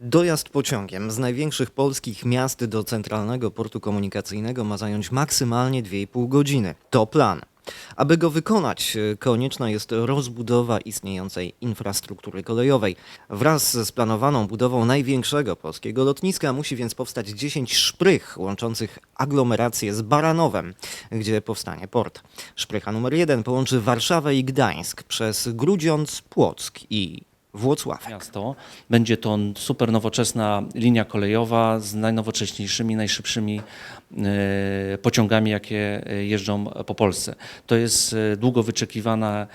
Dojazd pociągiem z największych polskich miast do centralnego portu komunikacyjnego ma zająć maksymalnie 2,5 godziny. To plan. Aby go wykonać, e, konieczna jest rozbudowa istniejącej infrastruktury kolejowej. Wraz z planowaną budową największego polskiego lotniska musi więc powstać 10 szprych łączących aglomerację z Baranowem, gdzie powstanie port. Szprycha numer 1 połączy Warszawę i Gdańsk przez Grudziądz, Płock i Włocławek. miasto. Będzie to super nowoczesna linia kolejowa z najnowocześniejszymi, najszybszymi e, pociągami, jakie e, jeżdżą po Polsce. To jest e, długo wyczekiwana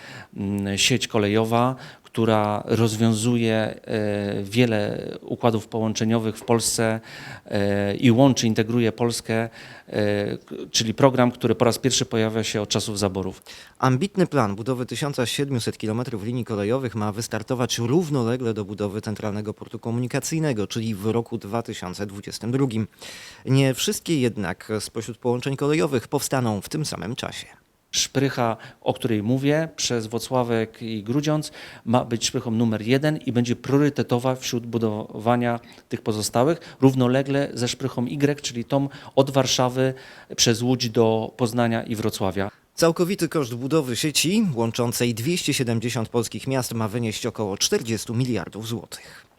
sieć kolejowa, która rozwiązuje e, wiele układów połączeniowych w Polsce e, i łączy, integruje Polskę, e, czyli program, który po raz pierwszy pojawia się od czasów zaborów. Ambitny plan budowy 1700 km linii kolejowych ma wystartować równolegle do budowy Centralnego Portu Komunikacyjnego, czyli w roku 2022. Nie wszystkie jednak spośród połączeń kolejowych powstaną w tym samym czasie. Szprycha, o której mówię, przez Wocławek i Grudziądz ma być szprychą numer jeden i będzie priorytetowa wśród budowania tych pozostałych, równolegle ze szprychą Y, czyli tą od Warszawy przez Łódź do Poznania i Wrocławia. Całkowity koszt budowy sieci łączącej 270 polskich miast ma wynieść około 40 miliardów złotych.